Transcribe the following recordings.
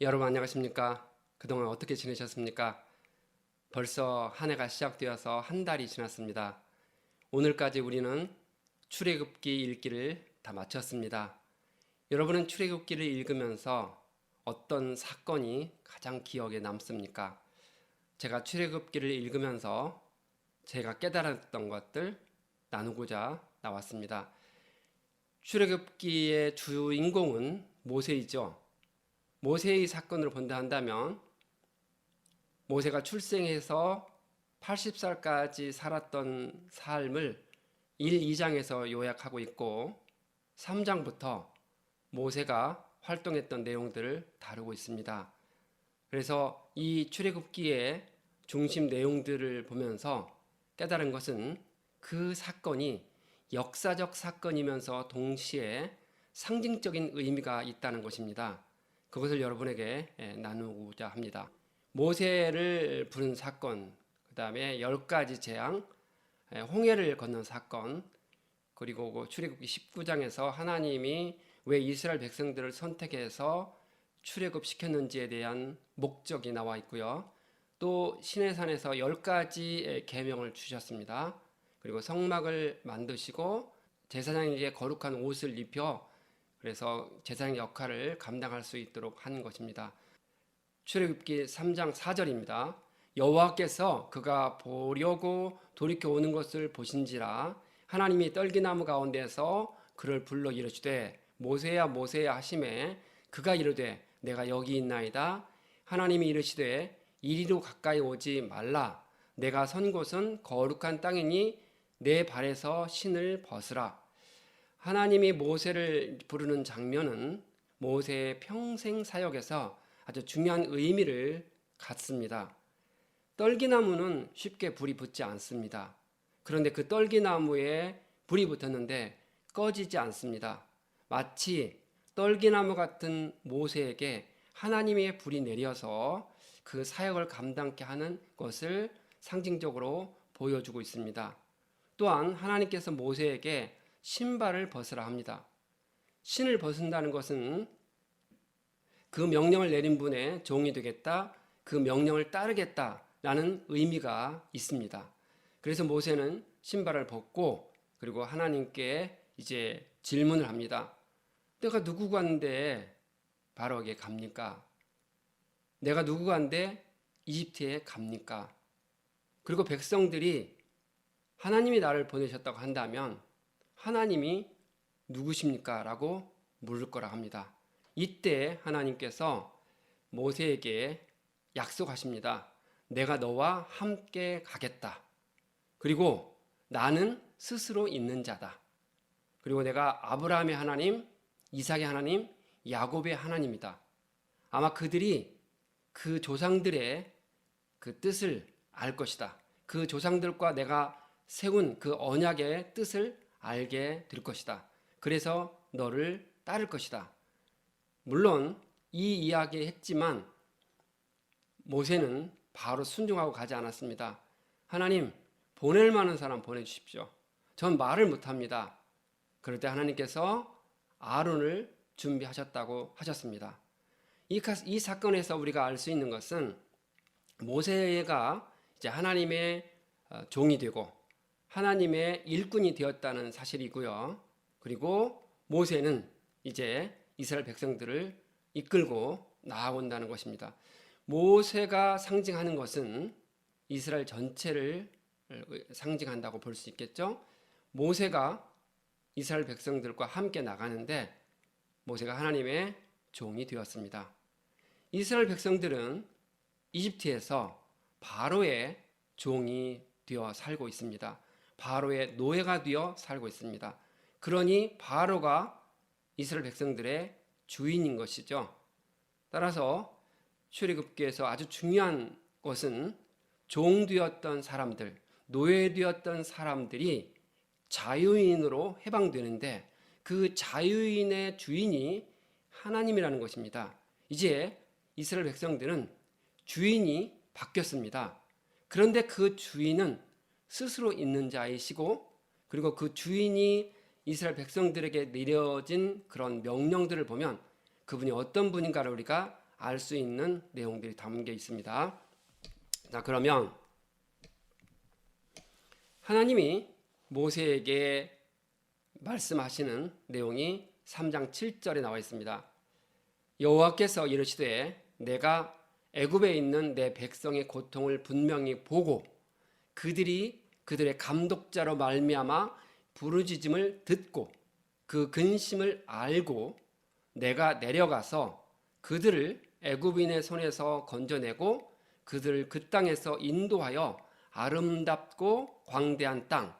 여러분 안녕하십니까? 그동안 어떻게 지내셨습니까? 벌써 한 해가 시작되어서 한 달이 지났습니다. 오늘까지 우리는 출애굽기 읽기를 다 마쳤습니다. 여러분은 출애굽기를 읽으면서 어떤 사건이 가장 기억에 남습니까? 제가 출애굽기를 읽으면서 제가 깨달았던 것들 나누고자 나왔습니다. 출애굽기의 주인공은 모세이죠. 모세의 사건으로 본다 한다면 모세가 출생해서 80살까지 살았던 삶을 1, 2장에서 요약하고 있고 3장부터 모세가 활동했던 내용들을 다루고 있습니다. 그래서 이 출애굽기의 중심 내용들을 보면서 깨달은 것은 그 사건이 역사적 사건이면서 동시에 상징적인 의미가 있다는 것입니다. 그것을 여러분에게 예, 나누고자 합니다. 모세를 부른 사건, 그 다음에 열 가지 재앙, 예, 홍해를 건넌 사건, 그리고 그 출애굽기 19장에서 하나님이 왜 이스라엘 백성들을 선택해서 출애굽 시켰는지에 대한 목적이 나와 있고요. 또 시내산에서 열 가지의 계명을 주셨습니다. 그리고 성막을 만드시고 제사장에게 거룩한 옷을 입혀 그래서 제사장 역할을 감당할 수 있도록 한 것입니다. 출애굽기 3장 4절입니다. 여호와께서 그가 보려고 돌이켜 오는 것을 보신지라 하나님이 떨기나무 가운데서 그를 불러 이르시되 모세야 모세야 하심에 그가 이르되 내가 여기 있나이다 하나님이 이르시되 이리로 가까이 오지 말라 내가 선 곳은 거룩한 땅이니 내 발에서 신을 벗으라 하나님이 모세를 부르는 장면은 모세의 평생 사역에서 아주 중요한 의미를 갖습니다. 떨기나무는 쉽게 불이 붙지 않습니다. 그런데 그 떨기나무에 불이 붙었는데 꺼지지 않습니다. 마치 떨기나무 같은 모세에게 하나님의 불이 내려서 그 사역을 감당케 하는 것을 상징적으로 보여주고 있습니다. 또한 하나님께서 모세에게 신발을 벗으라 합니다. 신을 벗은다는 것은 그 명령을 내린 분의 종이 되겠다, 그 명령을 따르겠다라는 의미가 있습니다. 그래서 모세는 신발을 벗고 그리고 하나님께 이제 질문을 합니다. 내가 누구간데 바로에게 갑니까? 내가 누구간데 이집트에 갑니까? 그리고 백성들이 하나님이 나를 보내셨다고 한다면 하나님이 누구십니까? 라고 물을 거라 합니다. 이때 하나님께서 모세에게 약속하십니다. 내가 너와 함께 가겠다. 그리고 나는 스스로 있는 자다. 그리고 내가 아브라함의 하나님, 이삭의 하나님, 야곱의 하나님이다. 아마 그들이 그 조상들의 그 뜻을 알 것이다. 그 조상들과 내가 세운 그 언약의 뜻을 알게 될 것이다. 그래서 너를 따를 것이다. 물론 이 이야기 했지만 모세는 바로 순종하고 가지 않았습니다. 하나님, 보낼 만한 사람 보내주십시오. 전 말을 못합니다. 그럴 때 하나님께서 아론을 준비하셨다고 하셨습니다. 이, 이 사건에서 우리가 알 수 있는 것은 모세가 이제 하나님의 어, 종이 되고 하나님의 일꾼이 되었다는 사실이고요. 그리고 모세는 이제 이스라엘 백성들을 이끌고 나아온다는 것입니다. 모세가 상징하는 것은 이스라엘 전체를 상징한다고 볼 수 있겠죠. 모세가 이스라엘 백성들과 함께 나가는데 모세가 하나님의 종이 되었습니다. 이스라엘 백성들은 이집트에서 바로의 종이 되어 살고 있습니다. 바로의 노예가 되어 살고 있습니다. 그러니 바로가 이스라엘 백성들의 주인인 것이죠. 따라서 출애굽기에서 아주 중요한 것은 종되었던 사람들, 노예되었던 사람들이 자유인으로 해방되는데 그 자유인의 주인이 하나님이라는 것입니다. 이제 이스라엘 백성들은 주인이 바뀌었습니다. 그런데 그 주인은 스스로 있는 자이시고 그리고 그 주인이 이스라엘 백성들에게 내려진 그런 명령들을 보면 그분이 어떤 분인가를 우리가 알 수 있는 내용들이 담겨 있습니다. 자, 그러면 하나님이 모세에게 말씀하시는 내용이 3장 7절에 나와 있습니다. 여호와께서 이르시되 내가 애굽에 있는 내 백성의 고통을 분명히 보고 그들이 그들의 감독자로 말미암아 부르짖음을 듣고 그 근심을 알고 내가 내려가서 그들을 애굽인의 손에서 건져내고 그들을 그 땅에서 인도하여 아름답고 광대한 땅,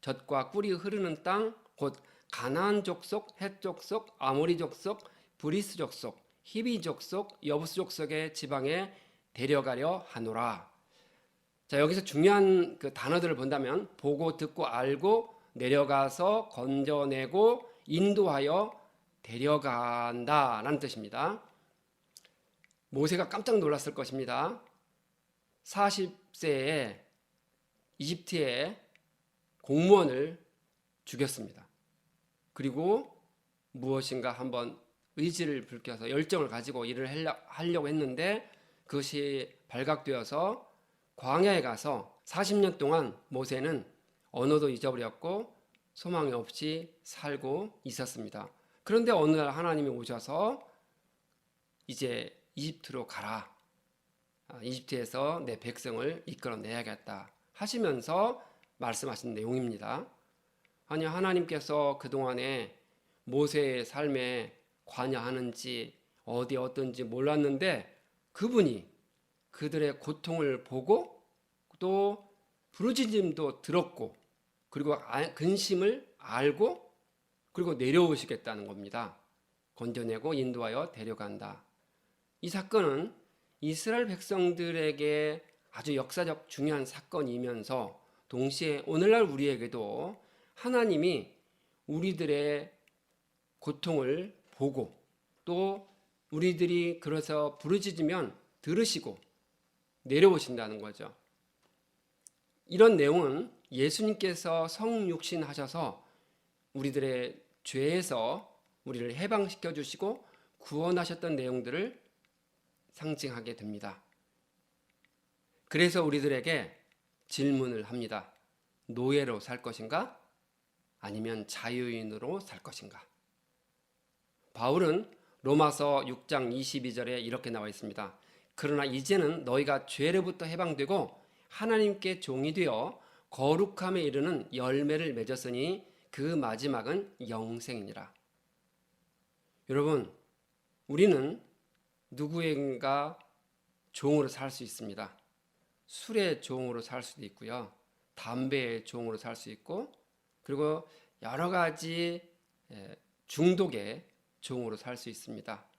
젖과 꿀이 흐르는 땅, 곧 가나안 족속, 헷 족속, 아모리 족속, 브리스 족속, 히비 족속, 여부스 족속의 지방에 데려가려 하노라. 자 여기서 중요한 그 단어들을 본다면 보고 듣고 알고 내려가서 건져내고 인도하여 데려간다라는 뜻입니다. 모세가 깜짝 놀랐을 것입니다. 40세에 이집트의 공무원을 죽였습니다. 그리고 무엇인가 한번 의지를 불켜서 열정을 가지고 일을 하려고 했는데 그것이 발각되어서 광야에 가서 40년 동안 모세는 언어도 잊어버렸고 소망이 없이 살고 있었습니다. 그런데 어느 날 하나님이 오셔서 이제 이집트로 가라. 아, 이집트에서 내 백성을 이끌어내야겠다 하시면서 말씀하신 내용입니다. 아니 하나님께서 그동안에 모세의 삶에 관여하는지 어디 어떤지 몰랐는데 그분이 그들의 고통을 보고 또 부르짖음도 들었고 그리고 아- 근심을 알고 그리고 내려오시겠다는 겁니다. 건져내고 인도하여 데려간다. 이 사건은 이스라엘 백성들에게 아주 역사적 중요한 사건이면서 동시에 오늘날 우리에게도 하나님이 우리들의 고통을 보고 또 우리들이 그래서 부르짖으면 들으시고 내려오신다는 거죠. 이런 내용은 예수님께서 성육신 하셔서 우리들의 죄에서 우리를 해방시켜 주시고 구원하셨던 내용들을 상징하게 됩니다. 그래서 우리들에게 질문을 합니다. 노예로 살 것인가? 아니면 자유인으로 살 것인가? 바울은 로마서 6장 22절에 이렇게 나와 있습니다. 그러나 이제는 너희가 죄로부터 해방되고 하나님께 종이 되어 거룩함에 이르는 열매를 맺었으니 그 마지막은 영생이니라. 여러분, 우리는 누구인가 종으로 살 수 있습니다. 술의 종으로 살 수도 있고요. 담배의 종으로 살 수 있고, 그리고 여러 가지 예, 중독의 종으로 살 수 있습니다.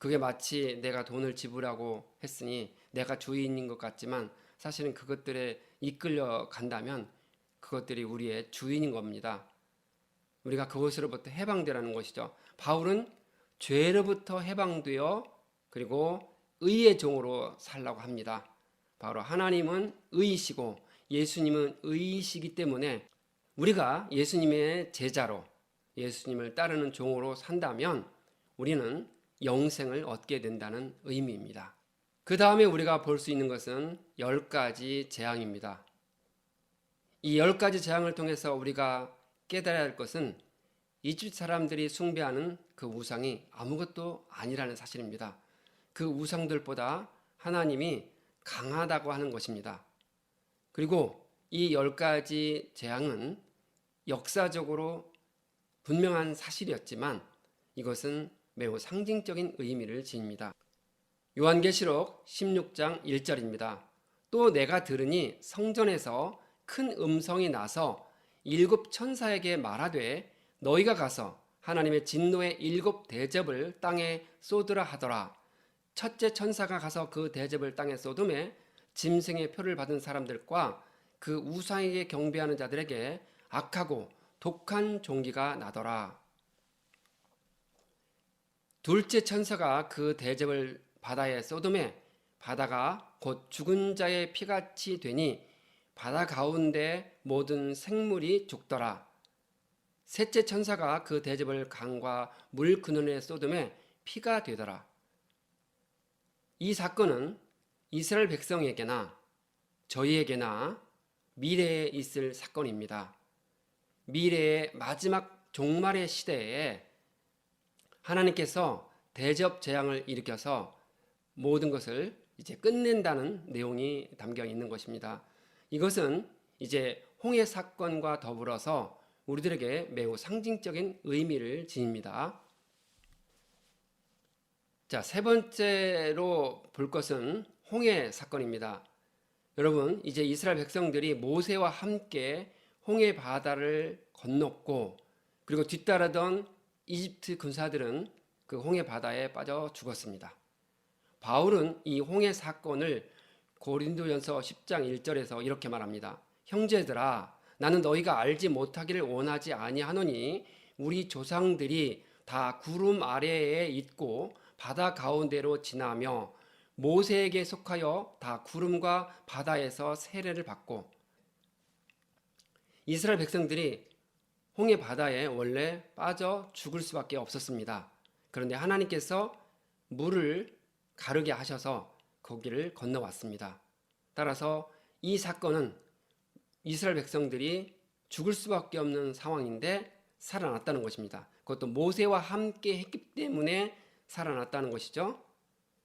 그게 마치 내가 돈을 지불하고 했으니 내가 주인인 것 같지만 사실은 그것들에 이끌려 간다면 그것들이 우리의 주인인 겁니다. 우리가 그것으로부터 해방되라는 것이죠. 바울은 죄로부터 해방되어 그리고 의의 종으로 살라고 합니다. 바로 하나님은 의이시고 예수님은 의이시기 때문에 우리가 예수님의 제자로 예수님을 따르는 종으로 산다면 우리는 영생을 얻게 된다는 의미입니다. 그 다음에 우리가 볼 수 있는 것은 열 가지 재앙입니다. 이 열 가지 재앙을 통해서 우리가 깨달아야 할 것은 이집 사람들이 숭배하는 그 우상이 아무것도 아니라는 사실입니다. 그 우상들보다 하나님이 강하다고 하는 것입니다. 그리고 이 열 가지 재앙은 역사적으로 분명한 사실이었지만 이것은 매우 상징적인 의미를 지닙니다. 요한계시록 16장 1절입니다. 또 내가 들으니 성전에서 큰 음성이 나서 일곱 천사에게 말하되 너희가 가서 하나님의 진노의 일곱 대접을 땅에 쏟으라 하더라. 첫째 천사가 가서 그 대접을 땅에 쏟음에 짐승의 표를 받은 사람들과 그 우상에게 경배하는 자들에게 악하고 독한 종기가 나더라. 둘째 천사가 그 대접을 바다에 쏟음에 바다가 곧 죽은 자의 피같이 되니 바다 가운데 모든 생물이 죽더라. 셋째 천사가 그 대접을 강과 물 근원에 쏟음에 피가 되더라. 이 사건은 이스라엘 백성에게나 저희에게나 미래에 있을 사건입니다. 미래의 마지막 종말의 시대에 하나님께서 대접 재앙을 일으켜서 모든 것을 이제 끝낸다는 내용이 담겨 있는 것입니다. 이것은 이제 홍해 사건과 더불어서 우리들에게 매우 상징적인 의미를 지닙니다. 자, 세 번째로 볼 것은 홍해 사건입니다. 여러분, 이제 이스라엘 백성들이 모세와 함께 홍해 바다를 건넜고 그리고 뒤따르던 이집트 군사들은 그 홍해 바다에 빠져 죽었습니다. 바울은 이 홍해 사건을 고린도전서 10장 1절에서 이렇게 말합니다. 형제들아 나는 너희가 알지 못하기를 원하지 아니하노니 우리 조상들이 다 구름 아래에 있고 바다 가운데로 지나며 모세에게 속하여 다 구름과 바다에서 세례를 받고 이스라엘 백성들이 홍해 바다에 원래 빠져 죽을 수밖에 없었습니다. 그런데 하나님께서 물을 가르게 하셔서 거기를 건너왔습니다. 따라서 이 사건은 이스라엘 백성들이 죽을 수밖에 없는 상황인데 살아났다는 것입니다. 그것도 모세와 함께 했기 때문에 살아났다는 것이죠.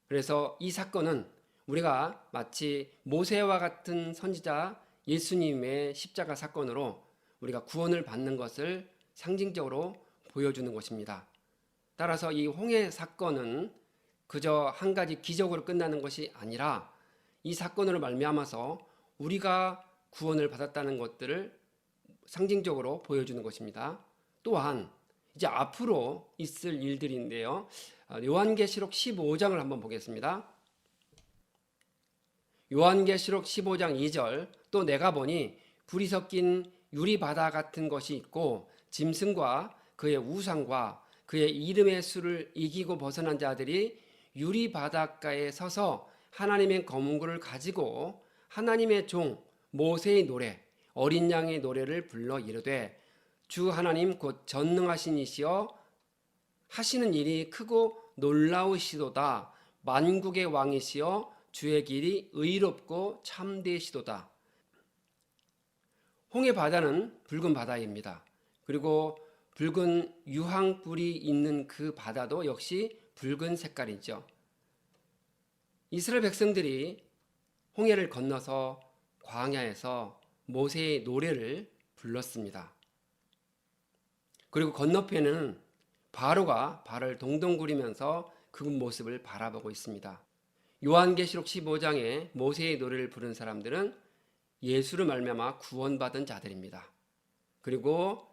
그래서 이 사건은 우리가 마치 모세와 같은 선지자 예수님의 십자가 사건으로 우리가 구원을 받는 것을 상징적으로 보여주는 것입니다. 따라서 이 홍해 사건은 그저 한 가지 기적으로 끝나는 것이 아니라 이 사건으로 말미암아서 우리가 구원을 받았다는 것들을 상징적으로 보여주는 것입니다. 또한 이제 앞으로 있을 일들인데요. 아, 요한계시록 15장을 한번 보겠습니다. 요한계시록 15장 2절 또 내가 보니 불이 섞인 유리 바다 같은 것이 있고 짐승과 그의 우상과 그의 이름의 수를 이기고 벗어난 자들이 유리 바닷가에 서서 하나님의 검은고를 가지고 하나님의 종 모세의 노래 어린 양의 노래를 불러 이르되 주 하나님 곧 전능하신 이시여 하시는 일이 크고 놀라우시도다. 만국의 왕이시여 주의 길이 의롭고 참되시도다 홍해 바다는 붉은 바다입니다. 그리고 붉은 유황불이 있는 그 바다도 역시 붉은 색깔이죠. 이스라엘 백성들이 홍해를 건너서 광야에서 모세의 노래를 불렀습니다. 그리고 건너편에는 바로가 발을 동동구리면서 그 모습을 바라보고 있습니다. 요한계시록 15장에 모세의 노래를 부른 사람들은 예수를 말미암아 구원받은 자들입니다. 그리고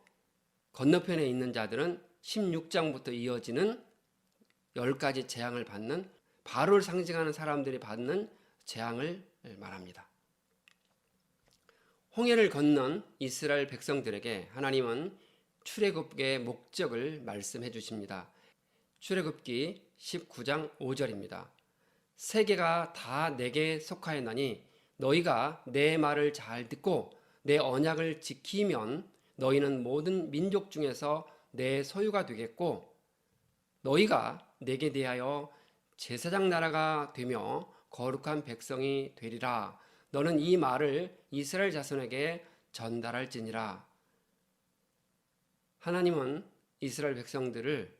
건너편에 있는 자들은 16장부터 이어지는 10가지 재앙을 받는 바로를 상징하는 사람들이 받는 재앙을 말합니다. 홍해를 건넌 이스라엘 백성들에게 하나님은 출애굽의 목적을 말씀해 주십니다. 출애굽기 19장 5절입니다. 세계가 다 내게 속하였나니 너희가 내 말을 잘 듣고 내 언약을 지키면 너희는 모든 민족 중에서 내 소유가 되겠고 너희가 내게 대하여 제사장 나라가 되며 거룩한 백성이 되리라. 너는 이 말을 이스라엘 자손에게 전달할지니라. 하나님은 이스라엘 백성들을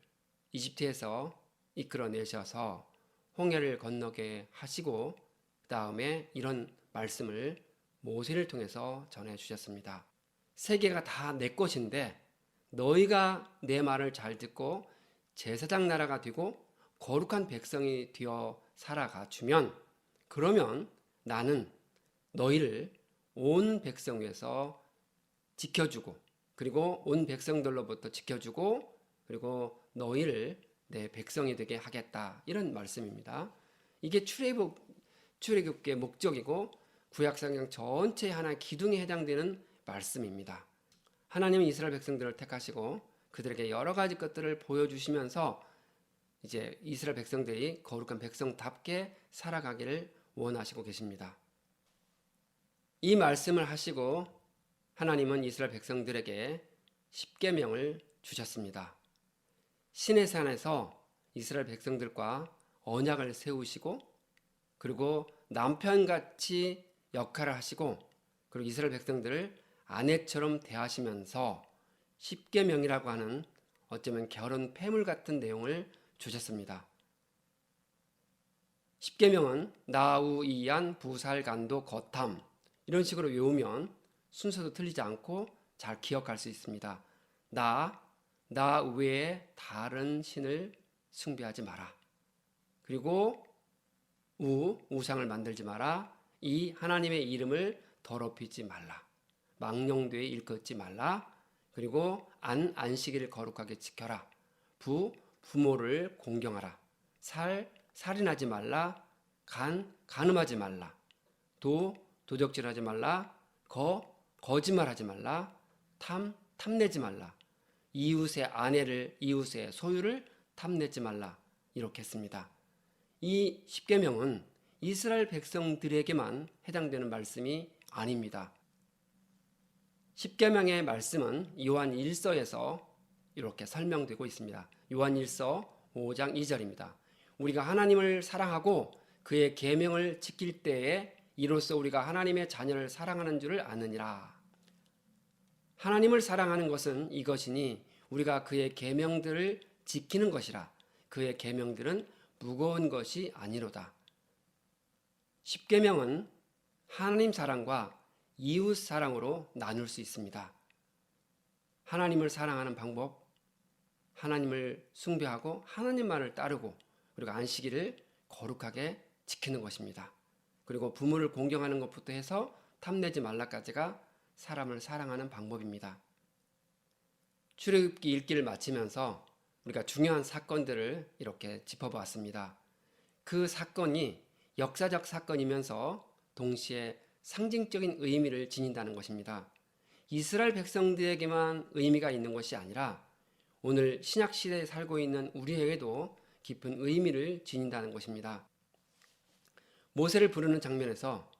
이집트에서 이끌어내셔서 홍해를 건너게 하시고 그 다음에 이런 말씀을 모세를 통해서 전해 주셨습니다. 세계가 다 내 것인데 너희가 내 말을 잘 듣고 제사장 나라가 되고 거룩한 백성이 되어 살아가 주면 그러면 나는 너희를 온 백성 위에서 지켜주고 그리고 온 백성들로부터 지켜주고 그리고 너희를 내 백성이 되게 하겠다 이런 말씀입니다. 이게 출애굽 출애굽의 목적이고 구약 성경 전체 하나의 기둥에 해당되는 말씀입니다. 하나님은 이스라엘 백성들을 택하시고 그들에게 여러 가지 것들을 보여주시면서 이제 이스라엘 백성들이 거룩한 백성답게 살아가기를 원하시고 계십니다. 이 말씀을 하시고 하나님은 이스라엘 백성들에게 십계명을 주셨습니다. 신의 산에서 이스라엘 백성들과 언약을 세우시고 그리고 남편같이 역할을 하시고 그리고 이스라엘 백성들을 아내처럼 대하시면서 십계명이라고 하는 어쩌면 결혼 폐물 같은 내용을 주셨습니다. 십계명은 나우이안 부살간도 거탐 이런 식으로 외우면 순서도 틀리지 않고 잘 기억할 수 있습니다. 나, 나 외에 다른 신을 숭배하지 마라. 그리고 우, 우상을 만들지 마라. 이 하나님의 이름을 더럽히지 말라. 망령되이 일컫지 말라. 그리고 안, 안식일을 거룩하게 지켜라. 부, 부모를 공경하라. 살, 살인하지 말라. 간, 간음하지 말라. 도, 도적질하지 말라. 거, 거짓말하지 말라. 탐, 탐내지 말라. 이웃의 아내를 이웃의 소유를 탐내지 말라. 이렇게 했습니다. 이 십계명은 이스라엘 백성들에게만 해당되는 말씀이 아닙니다. 십계명의 말씀은 요한 1서에서 이렇게 설명되고 있습니다. 요한 1서 5장 2절입니다. 우리가 하나님을 사랑하고 그의 계명을 지킬 때에 이로써 우리가 하나님의 자녀를 사랑하는 줄을 아느니라. 하나님을 사랑하는 것은 이것이니 우리가 그의 계명들을 지키는 것이라. 그의 계명들은 무거운 것이 아니로다. 십계명은 하나님 사랑과 이웃 사랑으로 나눌 수 있습니다. 하나님을 사랑하는 방법, 하나님을 숭배하고 하나님만을 따르고 그리고 안식일을 거룩하게 지키는 것입니다. 그리고 부모를 공경하는 것부터 해서 탐내지 말라까지가 사람을 사랑하는 방법입니다. 출애굽기 읽기를 마치면서 우리가 중요한 사건들을 이렇게 짚어보았습니다. 그 사건이 역사적 사건이면서 동시에 상징적인 의미를 지닌다는 것입니다. 이스라엘 백성들에게만 의미가 있는 것이 아니라 오늘 신약 시대에 살고 있는 우리에게도 깊은 의미를 지닌다는 것입니다. 모세를 부르는 장면에서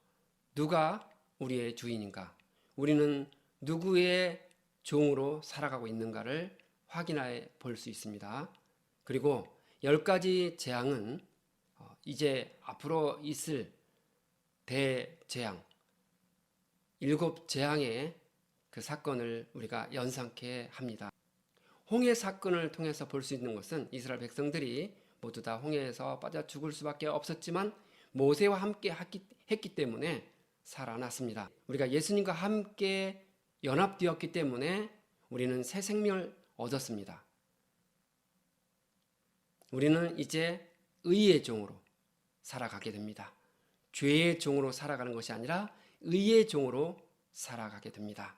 누가 우리의 주인인가? 우리는 누구의 종으로 살아가고 있는가를 확인해 볼 수 있습니다. 그리고 열 가지 재앙은 어, 이제 앞으로 있을 대재앙, 일곱 재앙의 그 사건을 우리가 연상케 합니다. 홍해 사건을 통해서 볼 수 있는 것은 이스라엘 백성들이 모두 다 홍해에서 빠져 죽을 수밖에 없었지만 모세와 함께 했기 때문에 살아났습니다. 우리가 예수님과 함께 연합되었기 때문에 우리는 새 생명을 얻었습니다. 우리는 이제 의의 종으로 살아가게 됩니다. 죄의 종으로 살아가는 것이 아니라 의의 종으로 살아가게 됩니다.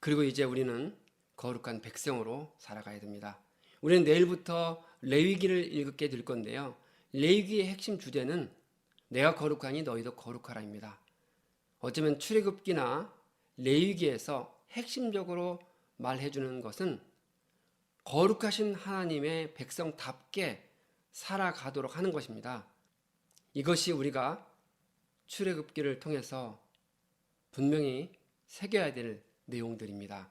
그리고 이제 우리는 거룩한 백성으로 살아가야 됩니다. 우리는 내일부터 레위기를 읽게 될 건데요. 레위기의 핵심 주제는 내가 거룩하니 너희도 거룩하라입니다. 어쩌면 출애굽기나 레위기에서 핵심적으로 말해주는 것은 거룩하신 하나님의 백성답게 살아가도록 하는 것입니다. 이것이 우리가 출애굽기를 통해서 분명히 새겨야 될 내용들입니다.